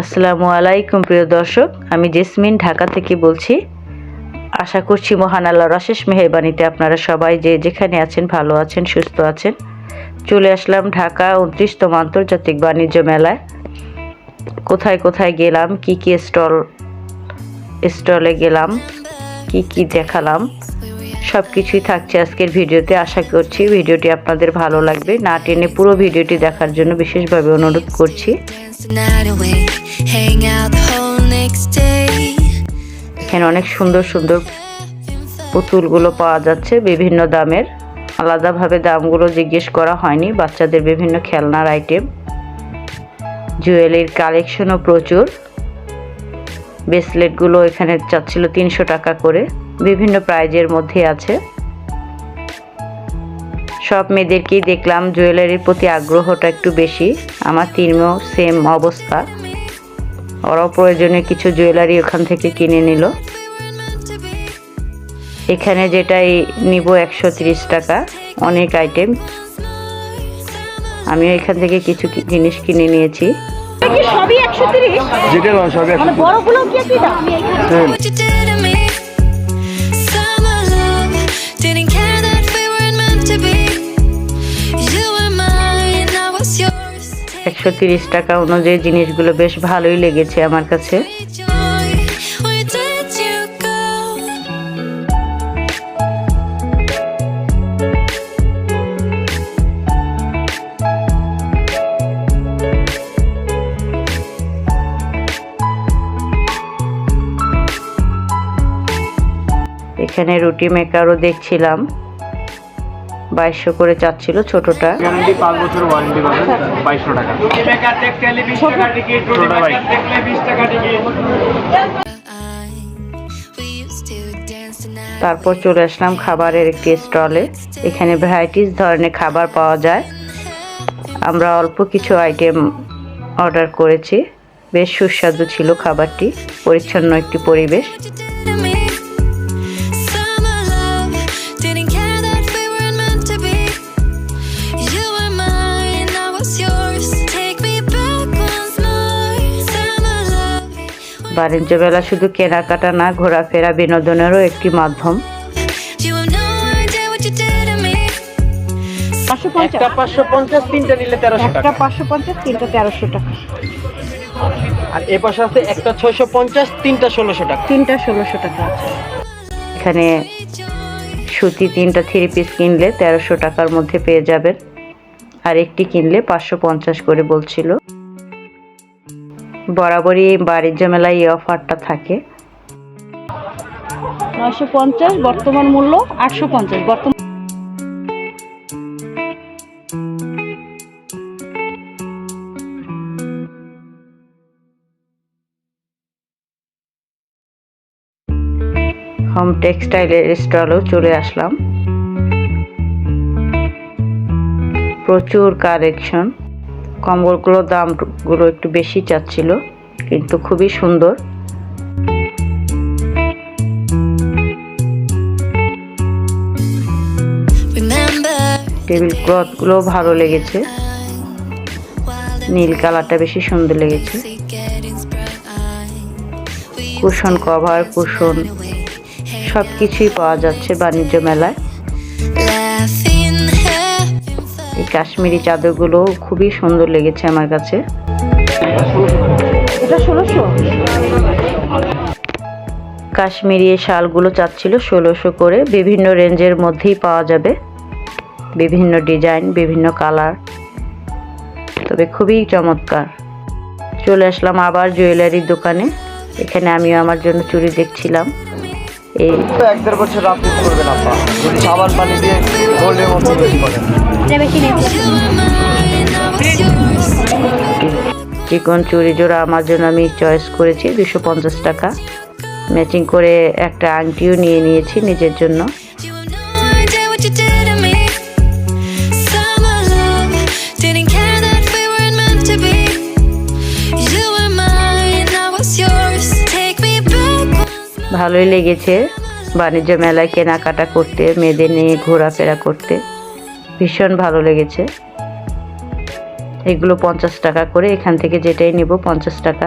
আসসালামু আলাইকুম প্রিয় দর্শক। আমি জেসমিন ঢাকা থেকে বলছি। আশা করছি মহান আল্লাহর অশেষ মেহরবানিতে আপনারা সবাই যে যেখানে আছেন, ভালো আছেন, সুস্থ আছেন। চলে আসলাম ঢাকা উনত্রিশতম আন্তর্জাতিক বাণিজ্য মেলায়। কোথায় কোথায় গেলাম? কি কি স্টল, স্টলে গেলাম? কি কি দেখালাম? সব কিছুই থাকছে আজকের ভিডিওতে। আশা করছি ভিডিওটি আপনাদের ভালো লাগবে। না টেনে পুরো ভিডিওটি দেখার জন্য বিশেষভাবে অনুরোধ করছি। এখানে অনেক সুন্দর সুন্দর পুতুলগুলো পাওয়া যাচ্ছে, বিভিন্ন দামের। আলাদাভাবে দামগুলো জিজ্ঞেস করা হয়নি, বাচ্চাদের বিভিন্ন খেলনার আইটেম জুয়েলারির কালেকশনও প্রচুর। ব্রেসলেটগুলো এখানে চাচ্ছিল তিনশো টাকা করে। বিভিন্ন প্রাইজের মধ্যে আছে। সব মেয়েদেরকেই দেখলাম জুয়েলারির প্রতি আগ্রহটা একটু বেশি। আমার তিনমেও সেম অবস্থা। ওরাও প্রয়োজনীয় কিছু জুয়েলারি ওখান থেকে কিনে নিল। এখানে যেটাই নিব একশো তিরিশ টাকা অনেক আইটেম আমিও এখান থেকে কিছু জিনিস কিনে নিয়েছি। সবই একশো তিরিশ? যেটা সবই মানে বড়গুলো কি একই দাম. একশো তিরিশ টাকা অনুযায়ী জিনিসগুলো বেশ ভালোই লেগেছে আমার কাছে। এখানে রুটি মেকারও দেখছিলাম। বাইশশো করে চাচ্ছিল ছোটটা। পাঁচ বছর ওয়ারেন্টি পাবেন বাইশশো টাকা। night. তারপর চলে আসলাম খাবারের একটি স্টলে। এখানে ভ্যারাইটিস ধরনের খাবার পাওয়া যায়। আমরা অল্প কিছু আইটেম অর্ডার করেছি। বেশ সুস্বাদু ছিল খাবারটি। পরিচ্ছন্ন একটি পরিবেশ। বাণিজ্য মেলা শুধু কেনাকাটা না ঘোরাফেরা বিনোদনেরও একটি মাধ্যম. পাঁচশো পঞ্চাশ। একটা পাঁচশো পঞ্চাশ তিনটা নিলে তেরোশো একটা টাকা। পাঁচশো পঞ্চাশ তিনটা তেরোশো টাকা। আর এ পাশে আছে একটা ছয়শো পঞ্চাশ তিনটা ষোলোশো টাকা। তিনটা ষোলোশো টাকা আছে। এখানে সুতি তিনটা থ্রি পিস কিনলে তেরোশো টাকার মধ্যে পেয়ে যাবেন। আর একটি কিনলে পাঁচশো পঞ্চাশ করে বলছিল। বরাবরই বাণিজ্য মেলায় এই অফারটা থাকে। নয়শো পঞ্চাশ বর্তমান মূল্য আটশো পঞ্চাশ। বর্তমান হোম টেক্সটাইলের স্টলেও চলে আসলাম। প্রচুর কালেকশন কম্বলগুলোর দামগুলো একটু বেশি চাচ্ছিল, কিন্তু খুবই সুন্দর। টেবিল ক্লথগুলো ভালো লেগেছে। নীল কালারটা বেশি সুন্দর লেগেছে। কুশন কভার, কুশন সব কিছুই পাওয়া যাচ্ছে বাণিজ্য মেলায়. এই কাশ্মীরি চাদরগুলো খুবই সুন্দর লেগেছে আমার কাছে। এটা ষোলোশো? কাশ্মীরি এই শালগুলো চাচ্ছিল ষোলোশো করে। বিভিন্ন রেঞ্জের মধ্যেই পাওয়া যাবে। বিভিন্ন ডিজাইন বিভিন্ন কালার। তবে খুবই চমৎকার। চলে আসলাম আবার জুয়েলারির দোকানে। এখানে আমিও আমার জন্য চুড়ি দেখছিলাম। এই তো এক দেড় বছর আপনি করবেন আপা। যদি সাবান পানি দিয়ে গোল্ডের মতো তৈরি করেন। এটা বেশি নেই You were mine, I was yours. চিকন চুরি জোড়া আমার জন্য আমি চয়েস করেছি দুশো পঞ্চাশ টাকা। ম্যাচিং করে একটা আংটিও নিয়ে নিয়েছি নিজের জন্য। ভালোই লেগেছে। বাণিজ্য মেলায় কেনাকাটা করতে মেয়েদের নিয়ে ঘোরাফেরা করতে। ভীষণ ভালো লেগেছে। এগুলো পঞ্চাশ টাকা করে এখান থেকে যেটাই নেব পঞ্চাশ টাকা।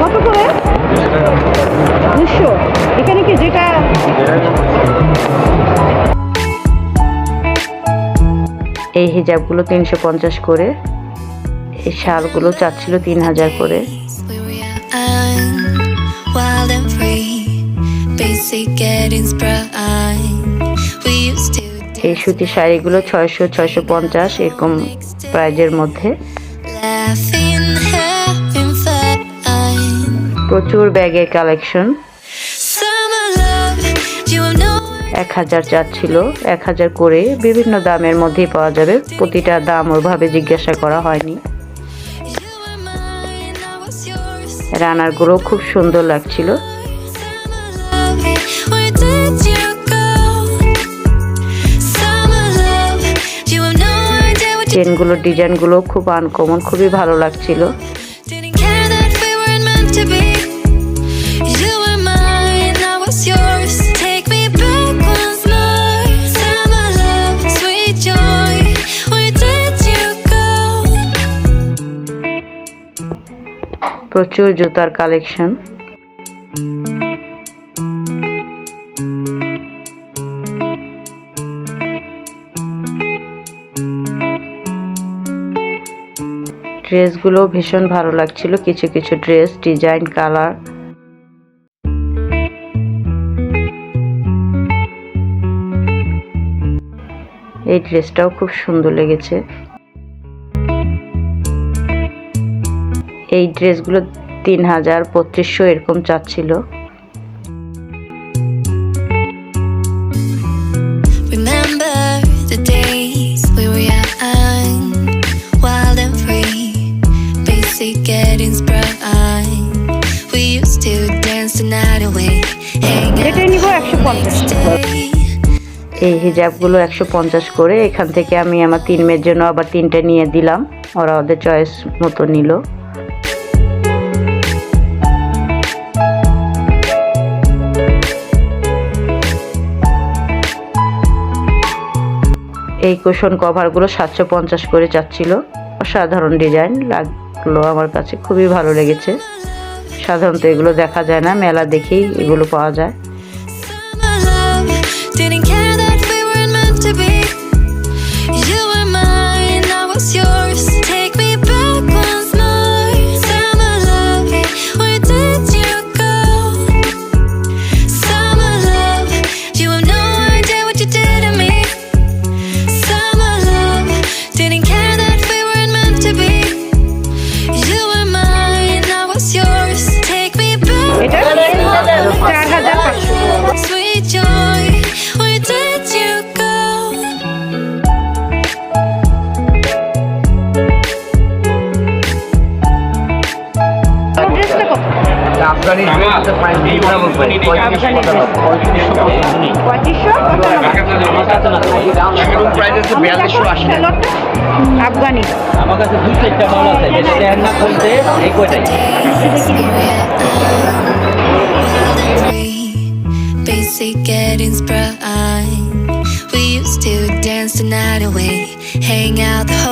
কত করে? দুশো। এখানে কি যেটা? এই হিজাবগুলো তিনশো পঞ্চাশ করে এই শালগুলো চাচ্ছিল তিন হাজার করে। Wild and free. Basic getting sprung. We used to এই সুতি শাড়িগুলো ছয়শো ছয়শো পঞ্চাশ এরকম প্রাইজের মধ্যে. প্রচুর ব্যাগের কালেকশন. এক হাজার চাচ্ছিল এক হাজার করে বিভিন্ন দামের মধ্যেই পাওয়া যাবে প্রতিটা দাম ওভাবে জিজ্ঞাসা করা হয়নি রানারগুলো খুব সুন্দর লাগছিল। চেনগুলোর ডিজাইনগুলো খুব আনকমন খুবই ভালো লাগছিল। প্রচুর জুতার কালেকশন। ড্রেসগুলো ভীষণ ভালো লাগছিল, কিছু কিছু ড্রেস, ডিজাইন, কালার। এই ড্রেসটাও খুব সুন্দর লেগেছে। এই ড্রেসগুলো তিন হাজার পঁচিশশো এরকম চাচ্ছিল. এই হিজাবগুলো একশো পঞ্চাশ করে এখান থেকে আমি আমার তিন মেয়ের জন্য আবার তিনটে নিয়ে দিলাম। ওরা ওদের চয়েস মতো নিল। এই কুশন কভারগুলো সাতশো পঞ্চাশ করে চাচ্ছিল। অসাধারণ ডিজাইন লাগল আমার কাছে, খুবই ভালো লেগেছে। সাধারণত এগুলো দেখা যায় না, মেলা দেখেই এগুলো পাওয়া যায়. আফগানি আমার কাছে দুই চারটা মাল আছে যেটা দেখেন না খুলতে এই কয়টাই Basic getting sprung. We used to dance the night away, hang out the whole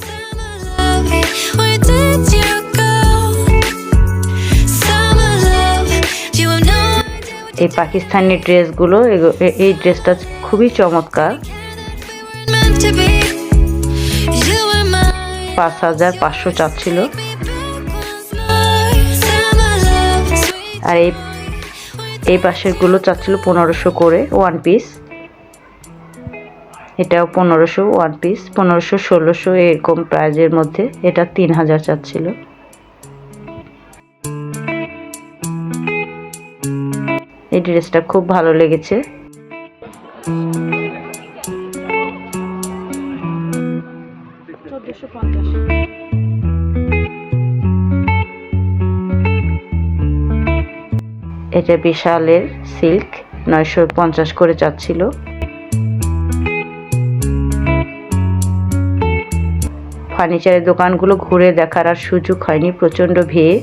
এই পাকিস্তানি ড্রেসগুলো এই ড্রেসটা খুবই চমৎকার. পাঁচ হাজার পাঁচশো চাচ্ছিল আর এই এই পাশেরগুলো চাচ্ছিল পনেরোশো করে ওয়ান পিস এটাও পনেরোশো ওয়ান পিস পনেরোশো, ষোলোশো এরকম প্রাইজের মধ্যে। এটা তিন হাজার চাচ্ছিল। এই ড্রেসটা খুব ভালো লেগেছে। এটা বিশালের সিল্ক, নয়শো পঞ্চাশ করে চাচ্ছিল। ফার্নিচারের দোকানগুলো ঘুরে দেখার আর সুযোগ হয়নি, প্রচণ্ড ভিড়।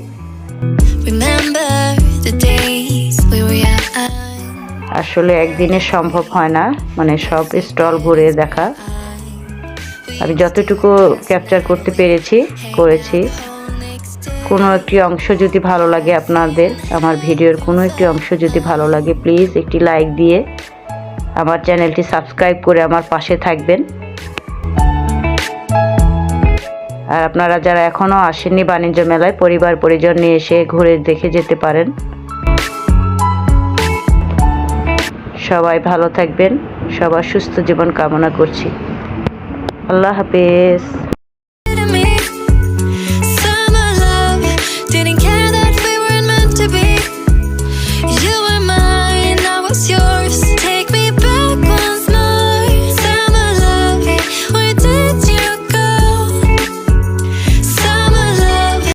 আসলে একদিনে সম্ভব হয় না। মানে সব স্টল ঘুরে দেখা। আমি যতটুকু ক্যাপচার করতে পেরেছি, করেছি। কোনো একটি অংশ যদি ভালো লাগে আপনাদের, আমার ভিডিওর কোনো একটি অংশ যদি ভালো লাগে প্লিজ একটি লাইক দিয়ে আমার চ্যানেলটি সাবস্ক্রাইব করে আমার পাশে থাকবেন। আর আপনারা যারা এখনও আসেননি বাণিজ্য মেলায় পরিবার পরিজন নিয়ে এসে ঘুরে দেখে যেতে পারেন। সবাই ভালো থাকবেন সবার সুস্থ জীবন কামনা করছি। আল্লাহ হাফেজ।